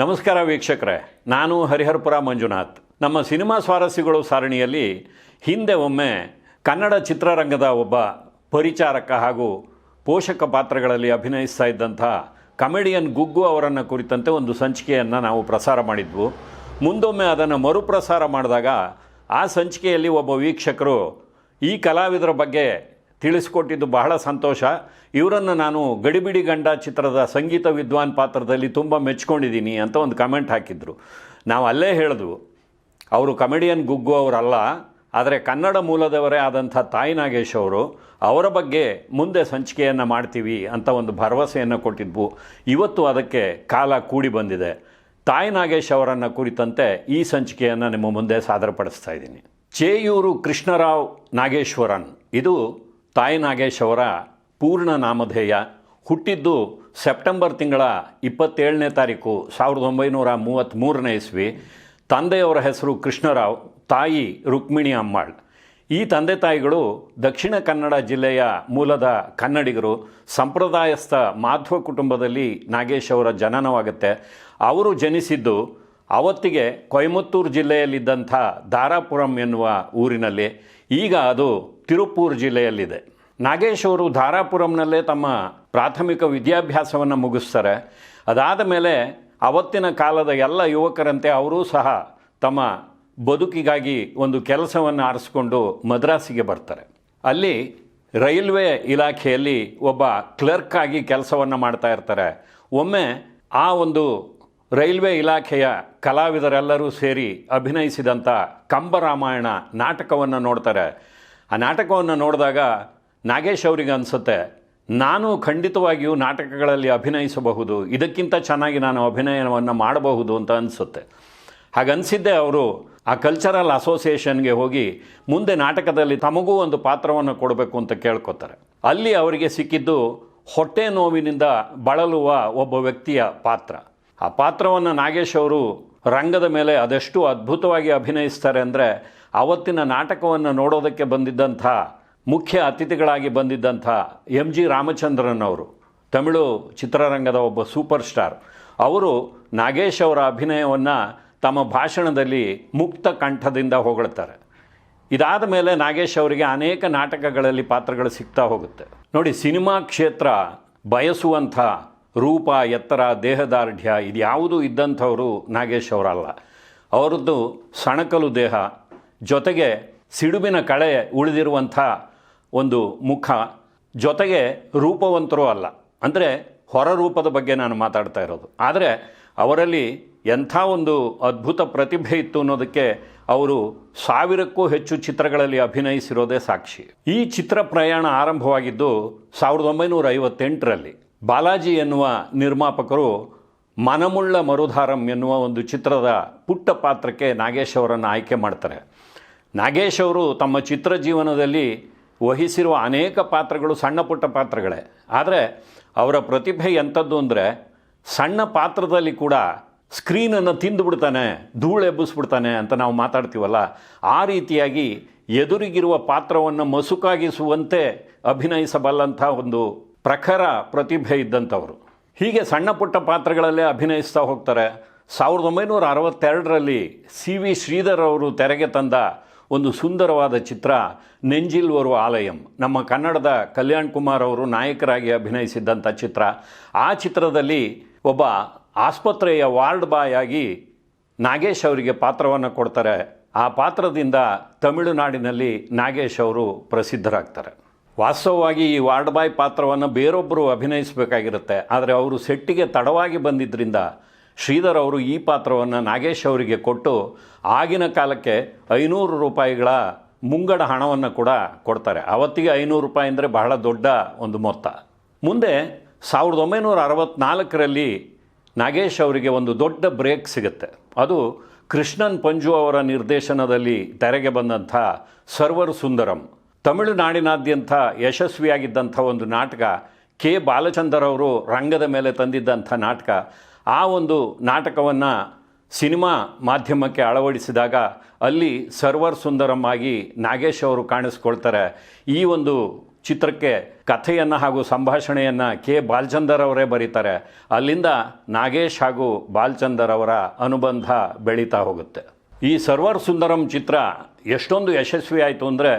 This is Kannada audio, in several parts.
ನಮಸ್ಕಾರ ವೀಕ್ಷಕರೇ, ನಾನು ಹರಿಹರಪುರ ಮಂಜುನಾಥ್. ನಮ್ಮ ಸಿನಿಮಾ ಸ್ವಾರಸ್ಯಗಳು ಸಾರಣಿಯಲ್ಲಿ ಹಿಂದೆ ಒಮ್ಮೆ ಕನ್ನಡ ಚಿತ್ರರಂಗದ ಒಬ್ಬ ಪರಿಚಾರಕ ಹಾಗೂ ಪೋಷಕ ಪಾತ್ರಗಳಲ್ಲಿ ಅಭಿನಯಿಸ್ತಾ ಇದ್ದಂಥ ಕಮೆಡಿಯನ್ ಗುಗ್ಗು ಅವರನ್ನು ಕುರಿತಂತೆ ಒಂದು ಸಂಚಿಕೆಯನ್ನು ನಾವು ಪ್ರಸಾರ ಮಾಡಿದ್ವು. ಮುಂದೊಮ್ಮೆ ಅದನ್ನು ಮರುಪ್ರಸಾರ ಮಾಡಿದಾಗ ಆ ಸಂಚಿಕೆಯಲ್ಲಿ ಒಬ್ಬ ವೀಕ್ಷಕರು ಈ ಕಲಾವಿದರ ಬಗ್ಗೆ ತಿಳಿಸ್ಕೊಟ್ಟಿದ್ದು ಬಹಳ ಸಂತೋಷ. ಇವರನ್ನು ನಾನು ಗಡಿಬಿಡಿ ಗಂಡ ಚಿತ್ರದ ಸಂಗೀತ ವಿದ್ವಾನ್ ಪಾತ್ರದಲ್ಲಿ ತುಂಬ ಮೆಚ್ಕೊಂಡಿದ್ದೀನಿ ಅಂತ ಒಂದು ಕಮೆಂಟ್ ಹಾಕಿದ್ರು. ನಾವು ಅಲ್ಲೇ ಹೇಳಿದ್ವು ಅವರು ಕಮೆಡಿಯನ್ ಗುಗ್ಗು ಅವರಲ್ಲ ಆದರೆ ಕನ್ನಡ ಮೂಲದವರೇ ಆದಂಥ ತಾಯಿ ನಾಗೇಶ್ ಅವರು, ಅವರ ಬಗ್ಗೆ ಮುಂದೆ ಸಂಚಿಕೆಯನ್ನು ಮಾಡ್ತೀವಿ ಅಂತ ಒಂದು ಭರವಸೆಯನ್ನು ಕೊಟ್ಟಿದ್ವು. ಇವತ್ತು ಅದಕ್ಕೆ ಕಾಲ ಕೂಡಿ ಬಂದಿದೆ. ತಾಯಿ ನಾಗೇಶ್ ಅವರನ್ನು ಕುರಿತಂತೆ ಈ ಸಂಚಿಕೆಯನ್ನು ನಿಮ್ಮ ಮುಂದೆ ಸಾದರಪಡಿಸ್ತಾ ಇದ್ದೀನಿ. ಚೇಯೂರು ಕೃಷ್ಣರಾವ್ ನಾಗೇಶ್ವರನ್. ಇದು ತಾಯಿ ನಾಗೇಶ್ ಅವರ ಪೂರ್ಣ ನಾಮಧೇಯ ಹುಟ್ಟಿದ್ದು ಸೆಪ್ಟೆಂಬರ್ ತಿಂಗಳ ಇಪ್ಪತ್ತೇಳನೇ ತಾರೀಕು ಸಾವಿರದ ಒಂಬೈನೂರ ಮೂವತ್ತ್ಮೂರನೇ ಇಸ್ವಿ. ತಂದೆಯವರ ಹೆಸರು ಕೃಷ್ಣರಾವ್, ತಾಯಿ ರುಕ್ಮಿಣಿ ಅಮ್ಮಾಳ್. ಈ ತಂದೆ ತಾಯಿಗಳು ದಕ್ಷಿಣ ಕನ್ನಡ ಜಿಲ್ಲೆಯ ಮೂಲದ ಕನ್ನಡಿಗರು. ಸಂಪ್ರದಾಯಸ್ಥ ಮಾಧ್ವ ಕುಟುಂಬದಲ್ಲಿ ನಾಗೇಶ್ ಅವರ ಜನನವಾಗುತ್ತೆ. ಅವರು ಜನಿಸಿದ್ದು ಅವತ್ತಿಗೆ ಕೊಯಮತ್ತೂರು ಜಿಲ್ಲೆಯಲ್ಲಿದ್ದಂಥ ದಾರಾಪುರಂ ಎನ್ನುವ ಊರಿನಲ್ಲಿ. ಈಗ ಅದು ತಿರುಪೂರ್ ಜಿಲ್ಲೆಯಲ್ಲಿದೆ. ನಾಗೇಶ್ ಅವರು ಧಾರಾಪುರಂನಲ್ಲೇ ತಮ್ಮ ಪ್ರಾಥಮಿಕ ವಿದ್ಯಾಭ್ಯಾಸವನ್ನು ಮುಗಿಸ್ತಾರೆ. ಅದಾದ ಮೇಲೆ ಅವತ್ತಿನ ಕಾಲದ ಎಲ್ಲ ಯುವಕರಂತೆ ಅವರೂ ಸಹ ತಮ್ಮ ಬದುಕಿಗಾಗಿ ಒಂದು ಕೆಲಸವನ್ನು ಆರಿಸ್ಕೊಂಡು ಮದ್ರಾಸಿಗೆ ಬರ್ತಾರೆ. ಅಲ್ಲಿ ರೈಲ್ವೆ ಇಲಾಖೆಯಲ್ಲಿ ಒಬ್ಬ ಕ್ಲರ್ಕ್ ಆಗಿ ಕೆಲಸವನ್ನು ಮಾಡ್ತಾ ಇರ್ತಾರೆ. ಒಮ್ಮೆ ಆ ಒಂದು ರೈಲ್ವೆ ಇಲಾಖೆಯ ಕಲಾವಿದರೆಲ್ಲರೂ ಸೇರಿ ಅಭಿನಯಿಸಿದಂಥ ಕಂಬರಾಮಾಯಣ ನಾಟಕವನ್ನು ನೋಡ್ತಾರೆ. ಆ ನಾಟಕವನ್ನು ನೋಡಿದಾಗ ನಾಗೇಶ್ ಅವರಿಗೆ ಅನಿಸುತ್ತೆ, ನಾನು ಖಂಡಿತವಾಗಿಯೂ ನಾಟಕಗಳಲ್ಲಿ ಅಭಿನಯಿಸಬಹುದು, ಇದಕ್ಕಿಂತ ಚೆನ್ನಾಗಿ ನಾನು ಅಭಿನಯವನ್ನು ಮಾಡಬಹುದು ಅಂತ ಅನಿಸುತ್ತೆ. ಹಾಗನ್ಸಿದ್ದೆ ಅವರು, ಆ ಕಲ್ಚರಲ್ ಅಸೋಸಿಯೇಷನ್ಗೆ ಹೋಗಿ ಮುಂದೆ ನಾಟಕದಲ್ಲಿ ತಮಗೂ ಒಂದು ಪಾತ್ರವನ್ನು ಕೊಡಬೇಕು ಅಂತ ಕೇಳ್ಕೊತಾರೆ. ಅಲ್ಲಿ ಅವರಿಗೆ ಸಿಕ್ಕಿದ್ದು ಹೊಟ್ಟೆ ನೋವಿನಿಂದ ಬಳಲುವ ಒಬ್ಬ ವ್ಯಕ್ತಿಯ ಪಾತ್ರ. ಆ ಪಾತ್ರವನ್ನು ನಾಗೇಶ್ ಅವರು ರಂಗದ ಮೇಲೆ ಅದೆಷ್ಟು ಅದ್ಭುತವಾಗಿ ಅಭಿನಯಿಸ್ತಾರೆ ಅಂದರೆ ಅವತ್ತಿನ ನಾಟಕವನ್ನು ನೋಡೋದಕ್ಕೆ ಬಂದಿದ್ದಂಥ ಮುಖ್ಯ ಅತಿಥಿಗಳಾಗಿ ಬಂದಿದ್ದಂಥ ಎಂ ಜಿ ರಾಮಚಂದ್ರನ್ ಅವರು, ತಮಿಳು ಚಿತ್ರರಂಗದ ಒಬ್ಬ ಸೂಪರ್ ಸ್ಟಾರ್, ಅವರು ನಾಗೇಶ್ ಅವರ ಅಭಿನಯವನ್ನು ತಮ್ಮ ಭಾಷಣದಲ್ಲಿ ಮುಕ್ತ ಕಂಠದಿಂದ ಹೊಗಳ್ತಾರೆ. ಇದಾದ ಮೇಲೆ ನಾಗೇಶ್ ಅವರಿಗೆ ಅನೇಕ ನಾಟಕಗಳಲ್ಲಿ ಪಾತ್ರಗಳು ಸಿಗ್ತಾ ಹೋಗುತ್ತೆ. ನೋಡಿ, ಸಿನಿಮಾ ಕ್ಷೇತ್ರ ಬಯಸುವಂಥ ರೂಪ, ಎತ್ತರ, ದೇಹದಾರ್ಢ್ಯ ಇದ್ಯಾವುದೂ ಇದ್ದಂಥವರು ನಾಗೇಶ್ ಅವರಲ್ಲ. ಅವರದ್ದು ಸಣಕಲು ದೇಹ ಜೊತೆಗೆ ಸಿಡುಬಿನ ಕಳೆ ಉಳಿದಿರುವಂಥ ಒಂದು ಮುಖ ಜೊತೆಗೆ ರೂಪವಂತರೂ ಅಲ್ಲ. ಅಂದರೆ ಹೊರರೂಪದ ಬಗ್ಗೆ ನಾನು ಮಾತಾಡ್ತಾ ಇರೋದು. ಆದರೆ ಅವರಲ್ಲಿ ಎಂಥ ಒಂದು ಅದ್ಭುತ ಪ್ರತಿಭೆ ಇತ್ತು ಅನ್ನೋದಕ್ಕೆ ಅವರು ಸಾವಿರಕ್ಕೂ ಹೆಚ್ಚು ಚಿತ್ರಗಳಲ್ಲಿ ಅಭಿನಯಿಸಿರೋದೇ ಸಾಕ್ಷಿ. ಈ ಚಿತ್ರ ಪ್ರಯಾಣ ಆರಂಭವಾಗಿದ್ದು ಸಾವಿರದ ಒಂಬೈನೂರ ಐವತ್ತೆಂಟರಲ್ಲಿ ಬಾಲಾಜಿ ಎನ್ನುವ ನಿರ್ಮಾಪಕರು ಮನಮುಳ್ಳ ಮರುಧಾರಂ ಎನ್ನುವ ಒಂದು ಚಿತ್ರದ ಪುಟ್ಟ ಪಾತ್ರಕ್ಕೆ ನಾಗೇಶ್ ಅವರನ್ನು ಆಯ್ಕೆ ಮಾಡ್ತಾರೆ. ನಾಗೇಶ್ ಅವರು ತಮ್ಮ ಚಿತ್ರ ಜೀವನದಲ್ಲಿ ವಹಿಸಿರುವ ಅನೇಕ ಪಾತ್ರಗಳು ಸಣ್ಣ ಪುಟ್ಟ ಪಾತ್ರಗಳೇ. ಆದರೆ ಅವರ ಪ್ರತಿಭೆ ಎಂಥದ್ದು ಅಂದರೆ ಸಣ್ಣ ಪಾತ್ರದಲ್ಲಿ ಕೂಡ ಸ್ಕ್ರೀನನ್ನು ತಿಂದುಬಿಡ್ತಾನೆ ಧೂಳು ಎಬ್ಬಿಸ್ಬಿಡ್ತಾನೆ ಅಂತ ನಾವು ಮಾತಾಡ್ತೀವಲ್ಲ, ಆ ರೀತಿಯಾಗಿ ಎದುರಿಗಿರುವ ಪಾತ್ರವನ್ನು ಮಸುಕಾಗಿಸುವಂತೆ ಅಭಿನಯಿಸಬಲ್ಲಂಥ ಒಂದು ಪ್ರಖರ ಪ್ರತಿಭೆ ಇದ್ದಂಥವರು. ಹೀಗೆ ಸಣ್ಣ ಪುಟ್ಟ ಪಾತ್ರಗಳಲ್ಲೇ ಅಭಿನಯಿಸ್ತಾ ಹೋಗ್ತಾರೆ. ಸಾವಿರದ ಒಂಬೈನೂರ ಅರವತ್ತೆರಡರಲ್ಲಿ ಸಿ ವಿ ಶ್ರೀಧರ್ ಅವರು ತೆರೆಗೆ ತಂದ ಒಂದು ಸುಂದರವಾದ ಚಿತ್ರ ನೆಂಜಿಲ್ವರು ಆಲಯಂ. ನಮ್ಮ ಕನ್ನಡದ ಕಲ್ಯಾಣ್ ಕುಮಾರ್ ಅವರು ನಾಯಕರಾಗಿ ಅಭಿನಯಿಸಿದ್ದಂಥ ಚಿತ್ರ. ಆ ಚಿತ್ರದಲ್ಲಿ ಒಬ್ಬ ಆಸ್ಪತ್ರೆಯ ವಾರ್ಡ್ ಬಾಯ್ ಆಗಿ ನಾಗೇಶ್ ಅವರಿಗೆ ಪಾತ್ರವನ್ನು ಕೊಡ್ತಾರೆ. ಆ ಪಾತ್ರದಿಂದ ತಮಿಳುನಾಡಿನಲ್ಲಿ ನಾಗೇಶ್ ಅವರು ಪ್ರಸಿದ್ಧರಾಗ್ತಾರೆ. ವಾಸ್ತವವಾಗಿ ಈ ವಾರ್ಡ್ ಬಾಯ್ ಪಾತ್ರವನ್ನು ಬೇರೊಬ್ಬರು ಅಭಿನಯಿಸಬೇಕಾಗಿರುತ್ತೆ. ಆದರೆ ಅವರು ಸೆಟ್ಟಿಗೆ ತಡವಾಗಿ ಬಂದಿದ್ದರಿಂದ ಶ್ರೀಧರ್ ಅವರು ಈ ಪಾತ್ರವನ್ನು ನಾಗೇಶ್ ಅವರಿಗೆ ಕೊಟ್ಟು ಆಗಿನ ಕಾಲಕ್ಕೆ ಐನೂರು ರೂಪಾಯಿಗಳ ಮುಂಗಡ ಹಣವನ್ನು ಕೂಡ ಕೊಡ್ತಾರೆ. ಅವತ್ತಿಗೆ ಐನೂರು ರೂಪಾಯಿ ಅಂದರೆ ಬಹಳ ದೊಡ್ಡ ಒಂದು ಮೊತ್ತ. ಮುಂದೆ ಸಾವಿರದ ಒಂಬೈನೂರ ಅರವತ್ನಾಲ್ಕರಲ್ಲಿ ನಾಗೇಶ್ ಅವರಿಗೆ ಒಂದು ದೊಡ್ಡ ಬ್ರೇಕ್ ಸಿಗುತ್ತೆ. ಅದು ಕೃಷ್ಣನ್ ಪಂಜು ಅವರ ನಿರ್ದೇಶನದಲ್ಲಿ ತೆರೆಗೆ ಬಂದಂಥ ಸರ್ವರ್ ಸುಂದರಂ. ತಮಿಳುನಾಡಿನಾದ್ಯಂತ ಯಶಸ್ವಿಯಾಗಿದ್ದಂಥ ಒಂದು ನಾಟಕ ಕೆ. ಬಾಲಚಂದರ್ ಅವರು ರಂಗದ ಮೇಲೆ ತಂದಿದ್ದಂಥ ನಾಟಕ. ಆ ಒಂದು ನಾಟಕವನ್ನು ಸಿನಿಮಾ ಮಾಧ್ಯಮಕ್ಕೆ ಅಳವಡಿಸಿದಾಗ ಅಲ್ಲಿ ಸರ್ವರ್ ಸುಂದರಂ ಆಗಿ ನಾಗೇಶ್ ಅವರು ಕಾಣಿಸ್ಕೊಳ್ತಾರೆ. ಈ ಒಂದು ಚಿತ್ರಕ್ಕೆ ಕಥೆಯನ್ನು ಹಾಗೂ ಸಂಭಾಷಣೆಯನ್ನು ಕೆ. ಬಾಲ್ಚಂದರ್ ಅವರೇ ಬರೀತಾರೆ. ಅಲ್ಲಿಂದ ನಾಗೇಶ್ ಹಾಗೂ ಬಾಲ್ಚಂದರ್ ಅವರ ಅನುಬಂಧ ಬೆಳೀತಾ ಹೋಗುತ್ತೆ. ಈ ಸರ್ವರ್ ಸುಂದರಂ ಚಿತ್ರ ಎಷ್ಟೊಂದು ಯಶಸ್ವಿ ಆಯಿತು ಅಂದರೆ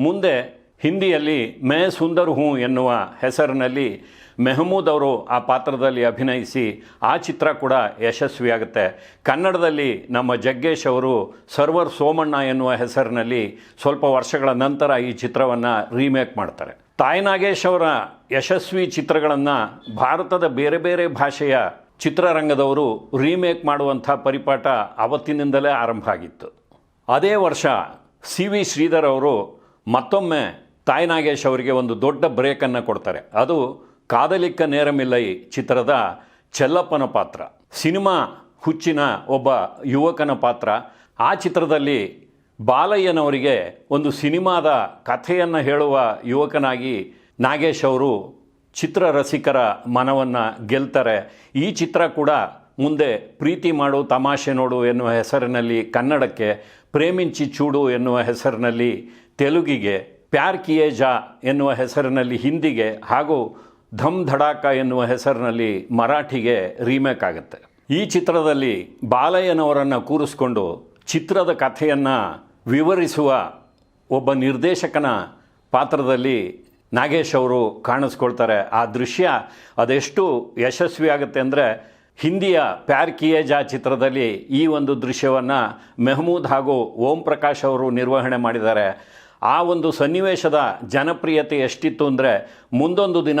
ಮುಂದೆ ಹಿಂದಿಯಲ್ಲಿ ಮೇ ಸುಂದರ್ ಹೂ ಎನ್ನುವ ಹೆಸರಿನಲ್ಲಿ ಮೆಹಮೂದ್ ಅವರು ಆ ಪಾತ್ರದಲ್ಲಿ ಅಭಿನಯಿಸಿ ಆ ಚಿತ್ರ ಕೂಡ ಯಶಸ್ವಿಯಾಗುತ್ತೆ. ಕನ್ನಡದಲ್ಲಿ ನಮ್ಮ ಜಗ್ಗೇಶ್ ಅವರು ಸರ್ವರ್ ಸೋಮಣ್ಣ ಎನ್ನುವ ಹೆಸರಿನಲ್ಲಿ ಸ್ವಲ್ಪ ವರ್ಷಗಳ ನಂತರ ಈ ಚಿತ್ರವನ್ನು ರೀಮೇಕ್ ಮಾಡ್ತಾರೆ. ತಾಯಿ ನಾಗೇಶ್ ಅವರ ಯಶಸ್ವಿ ಚಿತ್ರಗಳನ್ನು ಭಾರತದ ಬೇರೆ ಬೇರೆ ಭಾಷೆಯ ಚಿತ್ರರಂಗದವರು ರೀಮೇಕ್ ಮಾಡುವಂಥ ಪರಿಪಾಠ ಅವತ್ತಿನಿಂದಲೇ ಆರಂಭ ಆಗಿತ್ತು. ಅದೇ ವರ್ಷ ಸಿ ವಿ ಶ್ರೀಧರ್ ಅವರು ಮತ್ತೊಮ್ಮೆ ತಾಯಿ ನಾಗೇಶ್ ಅವರಿಗೆ ಒಂದು ದೊಡ್ಡ ಬ್ರೇಕನ್ನು ಕೊಡ್ತಾರೆ. ಅದು ಕಾದಲಿಕ್ಕ ನೇರಮಿಲ್ಲೈ ಚಿತ್ರದ ಚೆಲ್ಲಪ್ಪನ ಪಾತ್ರ. ಸಿನಿಮಾ ಹುಚ್ಚಿನ ಒಬ್ಬ ಯುವಕನ ಪಾತ್ರ. ಆ ಚಿತ್ರದಲ್ಲಿ ಬಾಲಯ್ಯನವರಿಗೆ ಒಂದು ಸಿನಿಮಾದ ಕಥೆಯನ್ನು ಹೇಳುವ ಯುವಕನಾಗಿ ನಾಗೇಶ್ ಅವರು ಚಿತ್ರ ರಸಿಕರ ಮನವನ್ನು ಗೆಲ್ತಾರೆ. ಈ ಚಿತ್ರ ಕೂಡ ಮುಂದೆ ಪ್ರೀತಿ ಮಾಡು, ತಮಾಷೆ ನೋಡು ಎನ್ನುವ ಹೆಸರಿನಲ್ಲಿ ಕನ್ನಡಕ್ಕೆ ಪ್ರೇಮಿಂಚಿ ಚೂಡು ಎನ್ನುವ ಹೆಸರಿನಲ್ಲಿ ತೆಲುಗಿಗೆ ಪ್ಯಾರ್ ಕಿಯೇ ಜಾ ಎನ್ನುವ ಹೆಸರಿನಲ್ಲಿ ಹಿಂದಿಗೆ ಹಾಗೂ ಧಮ್ ಧಡಾಕ ಎನ್ನುವ ಹೆಸರಿನಲ್ಲಿ ಮರಾಠಿಗೆ ರೀಮೇಕ್ ಆಗುತ್ತೆ. ಈ ಚಿತ್ರದಲ್ಲಿ ಬಾಲಯ್ಯನವರನ್ನು ಕೂರಿಸ್ಕೊಂಡು ಚಿತ್ರದ ಕಥೆಯನ್ನು ವಿವರಿಸುವ ಒಬ್ಬ ನಿರ್ದೇಶಕನ ಪಾತ್ರದಲ್ಲಿ ನಾಗೇಶ್ ಅವರು ಕಾಣಿಸ್ಕೊಳ್ತಾರೆ. ಆ ದೃಶ್ಯ ಅದೆಷ್ಟು ಯಶಸ್ವಿ ಆಗುತ್ತೆ ಅಂದರೆ ಹಿಂದಿಯ ಪ್ಯಾರ್ ಕಿಯೇ ಜಾ ಚಿತ್ರದಲ್ಲಿ ಈ ಒಂದು ದೃಶ್ಯವನ್ನು ಮೆಹಮೂದ್ ಹಾಗೂ ಓಂ ಪ್ರಕಾಶ್ ಅವರು ನಿರ್ವಹಣೆ ಮಾಡಿದ್ದಾರೆ. ಆ ಒಂದು ಸನ್ನಿವೇಶದ ಜನಪ್ರಿಯತೆ ಎಷ್ಟಿತ್ತು ಅಂದರೆ ಮುಂದೊಂದು ದಿನ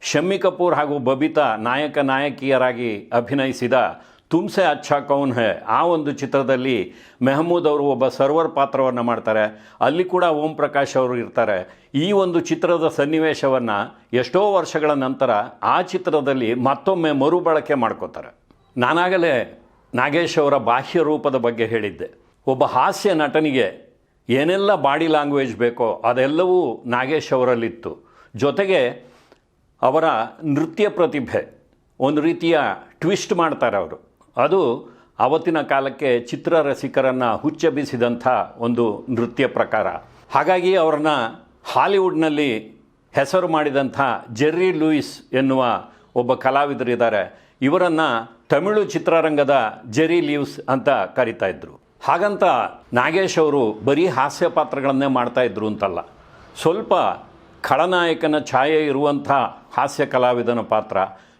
ಶಮ್ಮಿ ಕಪೂರ್ ಹಾಗೂ ಬಬಿತಾ ನಾಯಕ ನಾಯಕಿಯರಾಗಿ ಅಭಿನಯಿಸಿದ ತುಮ್ಸೆ ಅಚ್ಚಾ ಕೌನ್ ಹೇ. ಆ ಒಂದು ಚಿತ್ರದಲ್ಲಿ ಮೆಹಮೂದ್ ಅವರು ಒಬ್ಬ ಸರ್ವರ್ ಪಾತ್ರವನ್ನು ಮಾಡ್ತಾರೆ. ಅಲ್ಲಿ ಕೂಡ ಓಂ ಪ್ರಕಾಶ್ ಅವರು ಇರ್ತಾರೆ. ಈ ಒಂದು ಚಿತ್ರದ ಸನ್ನಿವೇಶವನ್ನು ಎಷ್ಟೋ ವರ್ಷಗಳ ನಂತರ ಆ ಚಿತ್ರದಲ್ಲಿ ಮತ್ತೊಮ್ಮೆ ಮರುಬಳಕೆ ಮಾಡ್ಕೋತಾರೆ. ನಾನಾಗಲೇ ನಾಗೇಶ್ ಅವರ ಬಾಹ್ಯ ರೂಪದ ಬಗ್ಗೆ ಹೇಳಿದ್ದೆ. ಒಬ್ಬ ಹಾಸ್ಯ ನಟನಿಗೆ ಏನೆಲ್ಲ ಬಾಡಿ ಲ್ಯಾಂಗ್ವೇಜ್ ಬೇಕೋ ಅದೆಲ್ಲವೂ ನಾಗೇಶ್ ಅವರಲ್ಲಿತ್ತು. ಜೊತೆಗೆ ಅವರ ನೃತ್ಯ ಪ್ರತಿಭೆ, ಒಂದು ರೀತಿಯ ಟ್ವಿಸ್ಟ್ ಮಾಡ್ತಾರೆ ಅವರು. ಅದು ಅವತ್ತಿನ ಕಾಲಕ್ಕೆ ಚಿತ್ರ ರಸಿಕರನ್ನು ಹುಚ್ಚೆಬ್ಬಿಸಿದಂಥ ಒಂದು ನೃತ್ಯ ಪ್ರಕಾರ. ಹಾಗಾಗಿ ಅವರನ್ನು ಹಾಲಿವುಡ್ನಲ್ಲಿ ಹೆಸರು ಮಾಡಿದಂಥ ಜೆರ್ರಿ ಲೂಯಿಸ್ ಎನ್ನುವ ಒಬ್ಬ ಕಲಾವಿದರಿದ್ದಾರೆ. ಇವರನ್ನು ತಮಿಳು ಚಿತ್ರರಂಗದ ಜೆರಿ ಲೀವ್ಸ್ ಅಂತ ಕರಿತಾ ಇದ್ರು. ಹಾಗಂತ ನಾಗೇಶ್ ಅವರು ಬರೀ ಹಾಸ್ಯ ಪಾತ್ರಗಳನ್ನೇ ಮಾಡ್ತಾ ಇದ್ರು ಅಂತಲ್ಲ. ಸ್ವಲ್ಪ ಖಳನಾಯಕನ ಛಾಯೆ ಇರುವಂಥ ಹಾಸ್ಯ ಕಲಾವಿದನ ಪಾತ್ರ,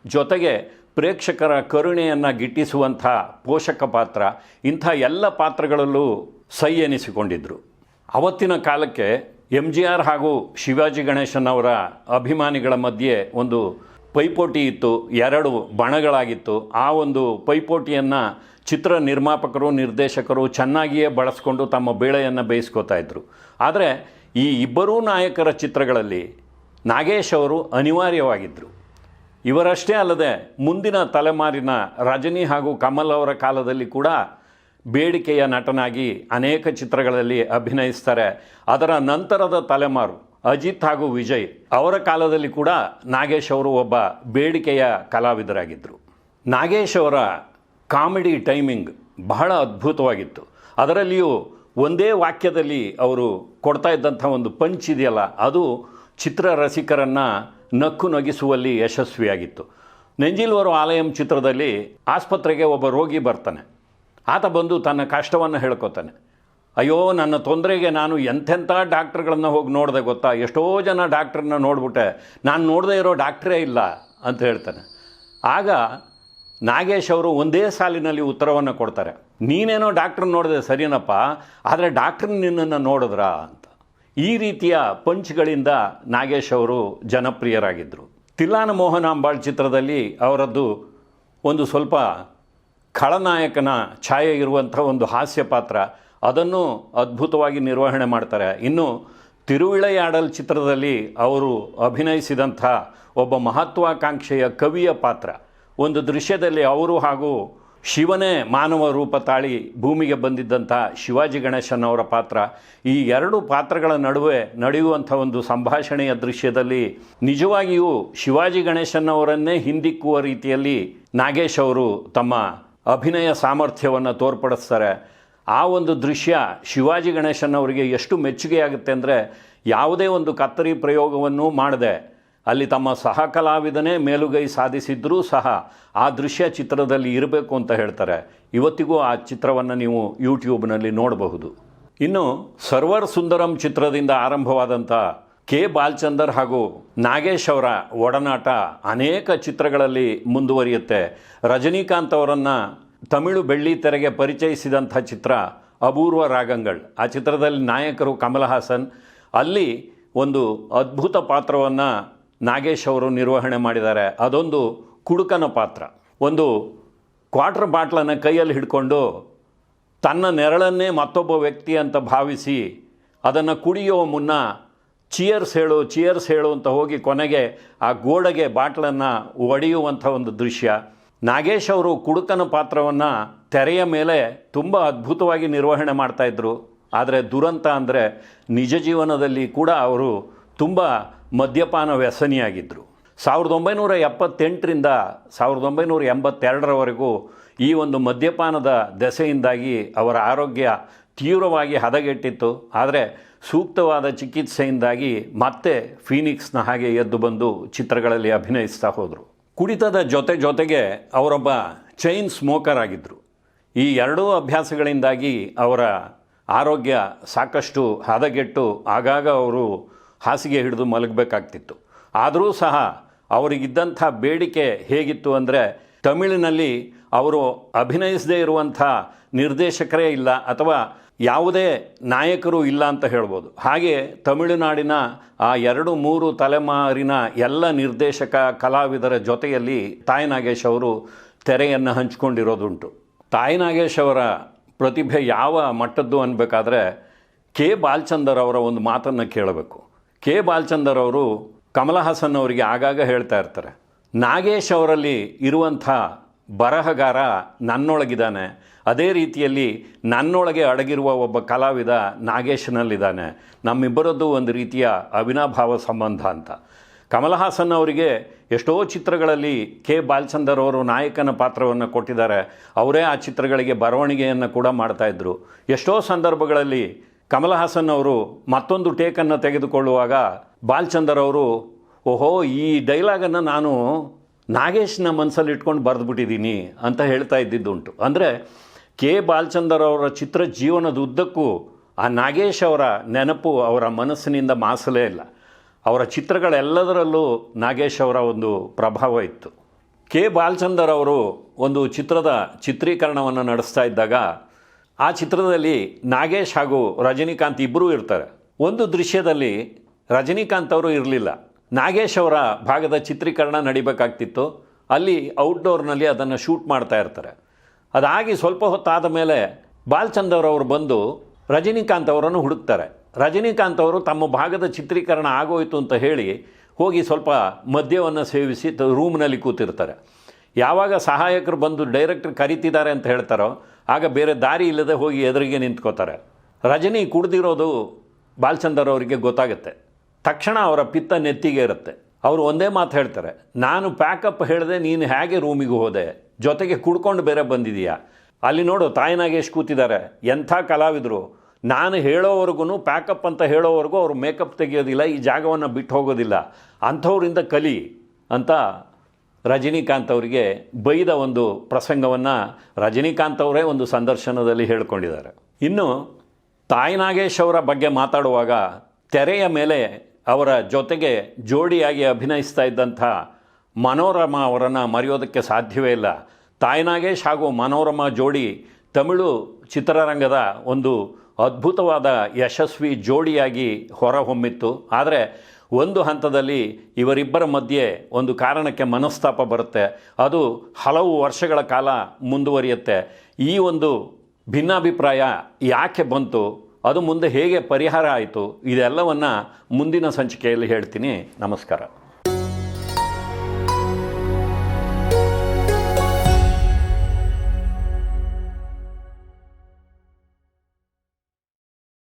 ಜೊತೆಗೆ ಪ್ರೇಕ್ಷಕರ ಕರುಣೆಯನ್ನು ಗಿಟ್ಟಿಸುವಂಥ ಪೋಷಕ ಪಾತ್ರ, ಇಂಥ ಎಲ್ಲ ಪಾತ್ರಗಳಲ್ಲೂ ಸೈ ಎನಿಸಿಕೊಂಡಿದ್ದರು ಅವತ್ತಿನ ಕಾಲಕ್ಕೆ ಎಂ ಜಿ ಆರ್ ಹಾಗೂ ಶಿವಾಜಿ ಗಣೇಶನ್ ಅವರ ಅಭಿಮಾನಿಗಳ ಮಧ್ಯೆ ಒಂದು ಪೈಪೋಟಿ ಇತ್ತು, ಎರಡು ಬಣಗಳಾಗಿತ್ತು. ಆ ಒಂದು ಪೈಪೋಟಿಯನ್ನು ಚಿತ್ರ ನಿರ್ಮಾಪಕರು, ನಿರ್ದೇಶಕರು ಚೆನ್ನಾಗಿಯೇ ಬಳಸ್ಕೊಂಡು ತಮ್ಮ ಬೇಳೆಯನ್ನು ಬೇಯಿಸ್ಕೋತಾ ಇದ್ದರು ಆದರೆ ಈ ಇಬ್ಬರೂ ನಾಯಕರ ಚಿತ್ರಗಳಲ್ಲಿ ನಾಗೇಶ್ ಅವರು ಅನಿವಾರ್ಯವಾಗಿದ್ದರು ಇವರಷ್ಟೇ ಅಲ್ಲದೆ ಮುಂದಿನ ತಲೆಮಾರಿನ ರಜನಿ ಹಾಗೂ ಕಮಲ್ ಅವರ ಕಾಲದಲ್ಲಿ ಕೂಡ ಬೇಡಿಕೆಯ ನಟನಾಗಿ ಅನೇಕ ಚಿತ್ರಗಳಲ್ಲಿ ಅಭಿನಯಿಸ್ತಾರೆ. ಅದರ ನಂತರದ ತಲೆಮಾರು ಅಜಿತ್ ಹಾಗೂ ವಿಜಯ್ ಅವರ ಕಾಲದಲ್ಲಿ ಕೂಡ ನಾಗೇಶ್ ಅವರು ಒಬ್ಬ ಬೇಡಿಕೆಯ ಕಲಾವಿದರಾಗಿದ್ದರು ನಾಗೇಶ್ ಅವರ ಕಾಮಿಡಿ ಟೈಮಿಂಗ್ ಬಹಳ ಅದ್ಭುತವಾಗಿತ್ತು. ಅದರಲ್ಲಿಯೂ ಒಂದೇ ವಾಕ್ಯದಲ್ಲಿ ಅವರು ಕೊಡ್ತಾ ಇದ್ದಂಥ ಒಂದು ಪಂಚ್ ಇದೆಯಲ್ಲ, ಅದು ಚಿತ್ರ ರಸಿಕರನ್ನು ನಕ್ಕು ನಗಿಸುವಲ್ಲಿ ಯಶಸ್ವಿಯಾಗಿತ್ತು. ನೆಂಜಿಲ್ವರು ಆಲಯಂ ಚಿತ್ರದಲ್ಲಿ ಆಸ್ಪತ್ರೆಗೆ ಒಬ್ಬ ರೋಗಿ ಬರ್ತಾನೆ. ಆತ ಬಂದು ತನ್ನ ಕಷ್ಟವನ್ನು ಹೇಳ್ಕೊತಾನೆ. ಅಯ್ಯೋ, ನನ್ನ ತೊಂದರೆಗೆ ನಾನು ಎಂಥೆಂಥ ಡಾಕ್ಟ್ರುಗಳನ್ನು ಹೋಗಿ ನೋಡಿದೆ ಗೊತ್ತಾ? ಎಷ್ಟೋ ಜನ ಡಾಕ್ಟ್ರನ್ನ ನೋಡಿಬಿಟ್ಟೆ. ನಾನು ನೋಡದೇ ಇರೋ ಡಾಕ್ಟ್ರೇ ಇಲ್ಲ ಅಂತ ಹೇಳ್ತಾನೆ. ಆಗ ನಾಗೇಶ್ ಅವರು ಒಂದೇ ಸಾಲಿನಲ್ಲಿ ಉತ್ತರವನ್ನು ಕೊಡ್ತಾರೆ. ನೀನೇನೋ ಡಾಕ್ಟ್ರ್ ನೋಡಿದೆ ಸರಿನಪ್ಪ, ಆದರೆ ಡಾಕ್ಟ್ರ್ ನಿನ್ನನ್ನು ನೋಡಿದ್ರಾ ಅಂತ. ಈ ರೀತಿಯ ಪಂಚ್ಗಳಿಂದ ನಾಗೇಶ್ ಅವರು ಜನಪ್ರಿಯರಾಗಿದ್ದರು ತಿಲ್ಲಾನ ಮೋಹನ ಅಂಬಾಳ್ ಚಿತ್ರದಲ್ಲಿ ಅವರದ್ದು ಒಂದು ಸ್ವಲ್ಪ ಖಳನಾಯಕನ ಛಾಯೆ ಇರುವಂಥ ಒಂದು ಹಾಸ್ಯ ಪಾತ್ರ ಅದನ್ನು ಅದ್ಭುತವಾಗಿ ನಿರ್ವಹಣೆ ಮಾಡ್ತಾರೆ. ಇನ್ನು ತಿರುವಿಳೆಯಾಡಲ್ ಚಿತ್ರದಲ್ಲಿ ಅವರು ಅಭಿನಯಿಸಿದಂಥ ಒಬ್ಬ ಮಹತ್ವಾಕಾಂಕ್ಷೆಯ ಕವಿಯ ಪಾತ್ರ. ಒಂದು ದೃಶ್ಯದಲ್ಲಿ ಅವರು ಹಾಗೂ ಶಿವನೇ ಮಾನವ ರೂಪ ತಾಳಿ ಭೂಮಿಗೆ ಬಂದಿದ್ದಂಥ ಶಿವಾಜಿ ಅವರ ಪಾತ್ರ. ಈ ಎರಡು ಪಾತ್ರಗಳ ನಡುವೆ ನಡೆಯುವಂಥ ಒಂದು ಸಂಭಾಷಣೆಯ ದೃಶ್ಯದಲ್ಲಿ ನಿಜವಾಗಿಯೂ ಶಿವಾಜಿ ಗಣೇಶನ್ ಅವರನ್ನೇ ಹಿಂದಿಕ್ಕುವ ರೀತಿಯಲ್ಲಿ ನಾಗೇಶ್ ಅವರು ತಮ್ಮ ಅಭಿನಯ ಸಾಮರ್ಥ್ಯವನ್ನು ತೋರ್ಪಡಿಸ್ತಾರೆ. ಆ ಒಂದು ದೃಶ್ಯ ಶಿವಾಜಿ ಗಣೇಶನ್ ಅವರಿಗೆ ಎಷ್ಟು ಮೆಚ್ಚುಗೆಯಾಗುತ್ತೆ ಅಂದರೆ ಯಾವುದೇ ಒಂದು ಕತ್ತರಿ ಪ್ರಯೋಗವನ್ನು ಮಾಡದೆ ಅಲ್ಲಿ ತಮ್ಮ ಸಹ ಕಲಾವಿದನೇ ಮೇಲುಗೈ ಸಾಧಿಸಿದ್ರೂ ಸಹ ಆ ದೃಶ್ಯ ಚಿತ್ರದಲ್ಲಿ ಇರಬೇಕು ಅಂತ ಹೇಳ್ತಾರೆ. ಇವತ್ತಿಗೂ ಆ ಚಿತ್ರವನ್ನು ನೀವು ಯೂಟ್ಯೂಬ್ನಲ್ಲಿ ನೋಡಬಹುದು. ಇನ್ನು ಸರ್ವರ್ ಸುಂದರಂ ಚಿತ್ರದಿಂದ ಆರಂಭವಾದಂಥ ಕೆ ಬಾಲ್ಚಂದರ್ ಹಾಗೂ ನಾಗೇಶ್ ಅವರ ಒಡನಾಟ ಅನೇಕ ಚಿತ್ರಗಳಲ್ಲಿ ಮುಂದುವರಿಯುತ್ತೆ. ರಜನೀಕಾಂತ್ ಅವರನ್ನು ತಮಿಳು ಬೆಳ್ಳಿ ತೆರೆಗೆ ಪರಿಚಯಿಸಿದಂಥ ಚಿತ್ರ ಅಪೂರ್ವ ರಾಗಂಗಳ್. ಆ ಚಿತ್ರದಲ್ಲಿ ನಾಯಕರು ಕಮಲ್ ಹಾಸನ್. ಅಲ್ಲಿ ಒಂದು ಅದ್ಭುತ ಪಾತ್ರವನ್ನು ನಾಗೇಶ್ ಅವರು ನಿರ್ವಹಣೆ ಮಾಡಿದ್ದಾರೆ. ಅದೊಂದು ಕುಡುಕನ ಪಾತ್ರ. ಒಂದು ಕ್ವಾರ್ಟರ್ ಬಾಟ್ಲನ್ನು ಕೈಯಲ್ಲಿ ಹಿಡ್ಕೊಂಡು ತನ್ನ ನೆರಳನ್ನೇ ಮತ್ತೊಬ್ಬ ವ್ಯಕ್ತಿ ಅಂತ ಭಾವಿಸಿ ಅದನ್ನು ಕುಡಿಯುವ ಮುನ್ನ ಚಿಯರ್ಸ್ ಹೇಳು ಚಿಯರ್ಸ್ ಹೇಳು ಅಂತ ಹೋಗಿ ಕೊನೆಗೆ ಆ ಗೋಡೆಗೆ ಬಾಟ್ಲನ್ನು ಒಡೆಯುವಂಥ ಒಂದು ದೃಶ್ಯ. ನಾಗೇಶ್ ಅವರು ಕುಡುಕನ ಪಾತ್ರವನ್ನು ತೆರೆಯ ಮೇಲೆ ತುಂಬ ಅದ್ಭುತವಾಗಿ ನಿರ್ವಹಣೆ ಮಾಡ್ತಾಯಿದ್ರು ಆದರೆ ದುರಂತ ಅಂದರೆ ನಿಜ ಜೀವನದಲ್ಲಿ ಕೂಡ ಅವರು ತುಂಬ ಮದ್ಯಪಾನ ವ್ಯಸನಿಯಾಗಿದ್ದರು ಸಾವಿರದ ಒಂಬೈನೂರ ಎಪ್ಪತ್ತೆಂಟರಿಂದ ಸಾವಿರದ ಒಂಬೈನೂರ ಎಂಬತ್ತೆರಡರವರೆಗೂ ಈ ಒಂದು ಮದ್ಯಪಾನದ ದೆಸೆಯಿಂದಾಗಿ ಅವರ ಆರೋಗ್ಯ ತೀವ್ರವಾಗಿ ಹದಗೆಟ್ಟಿತ್ತು. ಆದರೆ ಸೂಕ್ತವಾದ ಚಿಕಿತ್ಸೆಯಿಂದಾಗಿ ಮತ್ತೆ ಫೀನಿಕ್ಸ್ನ ಹಾಗೆ ಎದ್ದು ಬಂದು ಚಿತ್ರಗಳಲ್ಲಿ ಅಭಿನಯಿಸ್ತಾ ಹೋದರು. ಕುಡಿತದ ಜೊತೆ ಜೊತೆಗೆ ಅವರೊಬ್ಬ ಚೈನ್ ಸ್ಮೋಕರ್ ಆಗಿದ್ದರು ಈ ಎರಡೂ ಅಭ್ಯಾಸಗಳಿಂದಾಗಿ ಅವರ ಆರೋಗ್ಯ ಸಾಕಷ್ಟು ಹದಗೆಟ್ಟು ಆಗಾಗ ಅವರು ಹಾಸಿಗೆ ಹಿಡಿದು ಮಲಗಬೇಕಾಗ್ತಿತ್ತು. ಆದರೂ ಸಹ ಅವರಿಗಿದ್ದಂಥ ಬೇಡಿಕೆ ಹೇಗಿತ್ತು ಅಂದರೆ ತಮಿಳಿನಲ್ಲಿ ಅವರು ಅಭಿನಯಿಸದೇ ಇರುವಂಥ ನಿರ್ದೇಶಕರೇ ಇಲ್ಲ ಅಥವಾ ಯಾವುದೇ ನಾಯಕರು ಇಲ್ಲ ಅಂತ ಹೇಳ್ಬೋದು. ಹಾಗೆ ತಮಿಳುನಾಡಿನ ಆ ಎರಡು ಮೂರು ತಲೆಮಾರಿನ ಎಲ್ಲ ನಿರ್ದೇಶಕ ಕಲಾವಿದರ ಜೊತೆಯಲ್ಲಿ ತಾಯಿ ನಾಗೇಶ್ ಅವರು ತೆರೆಯನ್ನು ಹಂಚಿಕೊಂಡಿರೋದುಂಟು. ತಾಯಿ ನಾಗೇಶ್ ಅವರ ಪ್ರತಿಭೆ ಯಾವ ಮಟ್ಟದ್ದು ಅನ್ಬೇಕಾದ್ರೆ ಕೆ ಬಾಲ್ಚಂದರ್ ಅವರ ಒಂದು ಮಾತನ್ನು ಕೇಳಬೇಕು. ಕೆ ಬಾಲ್ಚಂದರ್ ಅವರು ಕಮಲ ಹಾಸನ್ ಅವರಿಗೆ ಆಗಾಗ ಹೇಳ್ತಾ ಇರ್ತಾರೆ. ನಾಗೇಶ್ ಅವರಲ್ಲಿ ಇರುವಂಥ ಬರಹಗಾರ ನನ್ನೊಳಗಿದ್ದಾನೆ. ಅದೇ ರೀತಿಯಲ್ಲಿ ನನ್ನೊಳಗೆ ಅಡಗಿರುವ ಒಬ್ಬ ಕಲಾವಿದ ನಾಗೇಶನಲ್ಲಿದ್ದಾನೆ. ನಮ್ಮಿಬ್ಬರದ್ದು ಒಂದು ರೀತಿಯ ಅವಿನಾಭಾವ ಸಂಬಂಧ ಅಂತ. ಕಮಲ್ ಹಾಸನ್ ಅವರಿಗೆ ಎಷ್ಟೋ ಚಿತ್ರಗಳಲ್ಲಿ ಕೆ. ಬಾಲ್ಚಂದರ್ ಅವರು ನಾಯಕನ ಪಾತ್ರವನ್ನು ಕೊಟ್ಟಿದ್ದಾರೆ. ಅವರೇ ಆ ಚಿತ್ರಗಳಿಗೆ ಬರವಣಿಗೆಯನ್ನು ಕೂಡ ಮಾಡ್ತಾಯಿದ್ರು ಎಷ್ಟೋ ಸಂದರ್ಭಗಳಲ್ಲಿ ಕಮಲ್ ಹಾಸನ್ ಅವರು ಮತ್ತೊಂದು ಟೇಕನ್ನು ತೆಗೆದುಕೊಳ್ಳುವಾಗ ಬಾಲ್ಚಂದರ್ ಅವರು, ಓಹೋ, ಈ ಡೈಲಾಗನ್ನು ನಾನು ನಾಗೇಶ್ನ ಮನಸ್ಸಲ್ಲಿ ಇಟ್ಕೊಂಡು ಬರೆದುಬಿಟ್ಟಿದ್ದೀನಿ ಅಂತ ಹೇಳ್ತಾ ಇದ್ದಿದ್ದುಂಟು. ಅಂದರೆ ಕೆ. ಬಾಲಚಂದರ್ ಅವರ ಚಿತ್ರ ಜೀವನದ ಉದ್ದಕ್ಕೂ ಆ ನಾಗೇಶ್ ಅವರ ನೆನಪು ಅವರ ಮನಸ್ಸಿನಿಂದ ಮಾಸಲೇ ಇಲ್ಲ. ಅವರ ಚಿತ್ರಗಳೆಲ್ಲದರಲ್ಲೂ ನಾಗೇಶ್ ಅವರ ಒಂದು ಪ್ರಭಾವ ಇತ್ತು. ಕೆ. ಬಾಲಚಂದರ್ ಅವರು ಒಂದು ಚಿತ್ರದ ಚಿತ್ರೀಕರಣವನ್ನು ನಡೆಸ್ತಾ ಇದ್ದಾಗ ಆ ಚಿತ್ರದಲ್ಲಿ ನಾಗೇಶ್ ಹಾಗೂ ರಜನಿಕಾಂತ್ ಇಬ್ಬರೂ ಇರ್ತಾರೆ. ಒಂದು ದೃಶ್ಯದಲ್ಲಿ ರಜನಿಕಾಂತ್ ಅವರು ಇರಲಿಲ್ಲ. ನಾಗೇಶ್ ಅವರ ಭಾಗದ ಚಿತ್ರೀಕರಣ ನಡಿಬೇಕಾಗ್ತಿತ್ತು. ಅಲ್ಲಿ ಔಟ್ಡೋರ್ನಲ್ಲಿ ಅದನ್ನು ಶೂಟ್ ಮಾಡ್ತಾ ಇರ್ತಾರೆ. ಅದಾಗಿ ಸ್ವಲ್ಪ ಹೊತ್ತಾದ ಮೇಲೆ ಬಾಲ್ಚಂದ್ ಅವರು ಬಂದು ರಜನಿಕಾಂತ್ ಅವರನ್ನು ಹುಡುಕ್ತಾರೆ. ರಜನಿಕಾಂತ್ ಅವರು ತಮ್ಮ ಭಾಗದ ಚಿತ್ರೀಕರಣ ಆಗೋಯ್ತು ಅಂತ ಹೇಳಿ ಹೋಗಿ ಸ್ವಲ್ಪ ಮದ್ಯವನ್ನು ಸೇವಿಸಿ ರೂಮ್ನಲ್ಲಿ ಕೂತಿರ್ತಾರೆ. ಯಾವಾಗ ಸಹಾಯಕರು ಬಂದು ಡೈರೆಕ್ಟ್ರ್ ಕರೀತಿದ್ದಾರೆ ಅಂತ ಹೇಳ್ತಾರೋ, ಆಗ ಬೇರೆ ದಾರಿ ಇಲ್ಲದೆ ಹೋಗಿ ಎದುರಿಗೆ ನಿಂತ್ಕೋತಾರೆ. ರಜನಿ ಕುಡ್ದಿರೋದು ಬಾಲ್ಚಂದರ್ ಅವರಿಗೆ ಗೊತ್ತಾಗುತ್ತೆ. ತಕ್ಷಣ ಅವರ ಪಿತ್ತ ನೆತ್ತಿಗೆ ಇರುತ್ತೆ. ಅವರು ಒಂದೇ ಮಾತು ಹೇಳ್ತಾರೆ, ನಾನು ಪ್ಯಾಕಪ್ ಹೇಳಿದೆ, ನೀನು ಹೇಗೆ ರೂಮಿಗೆ ಹೋದೆ? ಜೊತೆಗೆ ಕುಡ್ಕೊಂಡು ಬೇರೆ ಬಂದಿದೀಯಾ? ಅಲ್ಲಿ ನೋಡು ತಾಯಿ ನಾಗೇಶ್ ಕೂತಿದ್ದಾರೆ. ಎಂಥ ಕಲಾವಿದರು. ನಾನು ಹೇಳೋವರೆಗೂ ಪ್ಯಾಕಪ್ ಅಂತ ಹೇಳೋವರೆಗೂ ಅವರು ಮೇಕಪ್ ತೆಗೆಯೋದಿಲ್ಲ, ಈ ಜಾಗವನ್ನು ಬಿಟ್ಟು ಹೋಗೋದಿಲ್ಲ. ಅಂಥವರಿಂದ ಕಲಿ ಅಂತ ರಜನಿಕಾಂತ್ ಅವರಿಗೆ ಬೈದ ಒಂದು ಪ್ರಸಂಗವನ್ನು ರಜನಿಕಾಂತ್ ಅವರೇ ಒಂದು ಸಂದರ್ಶನದಲ್ಲಿ ಹೇಳ್ಕೊಂಡಿದ್ದಾರೆ. ಇನ್ನು ತಾಯಿನಾಗೇಶ್ ಅವರ ಬಗ್ಗೆ ಮಾತಾಡುವಾಗ ತೆರೆಯ ಮೇಲೆ ಅವರ ಜೊತೆಗೆ ಜೋಡಿಯಾಗಿ ಅಭಿನಯಿಸ್ತಾ ಇದ್ದಂಥ ಮನೋರಮ ಅವರನ್ನು ಮರೆಯೋದಕ್ಕೆ ಸಾಧ್ಯವೇ ಇಲ್ಲ. ತಾಯ್ನಾಗೇಶ್ ಹಾಗೂ ಮನೋರಮ ಜೋಡಿ ತಮಿಳು ಚಿತ್ರರಂಗದ ಒಂದು ಅದ್ಭುತವಾದ ಯಶಸ್ವಿ ಜೋಡಿಯಾಗಿ ಹೊರಹೊಮ್ಮಿತ್ತು. ಆದರೆ ಒಂದು ಹಂತದಲ್ಲಿ ಇವರಿಬ್ಬರ ಮಧ್ಯೆ ಒಂದು ಕಾರಣಕ್ಕೆ ಮನಸ್ತಾಪ ಬರುತ್ತೆ. ಅದು ಹಲವು ವರ್ಷಗಳ ಕಾಲ ಮುಂದುವರಿಯುತ್ತೆ. ಈ ಒಂದು ಭಿನ್ನಾಭಿಪ್ರಾಯ ಯಾಕೆ ಬಂತು? ಅದು ಮುಂದೆ ಹೇಗೆ ಪರಿಹಾರ ಆಯಿತು ಇದೆಲ್ಲವನ್ನು ಮುಂದಿನ ಸಂಚಿಕೆಯಲ್ಲಿ ಹೇಳ್ತೀನಿ. ನಮಸ್ಕಾರ.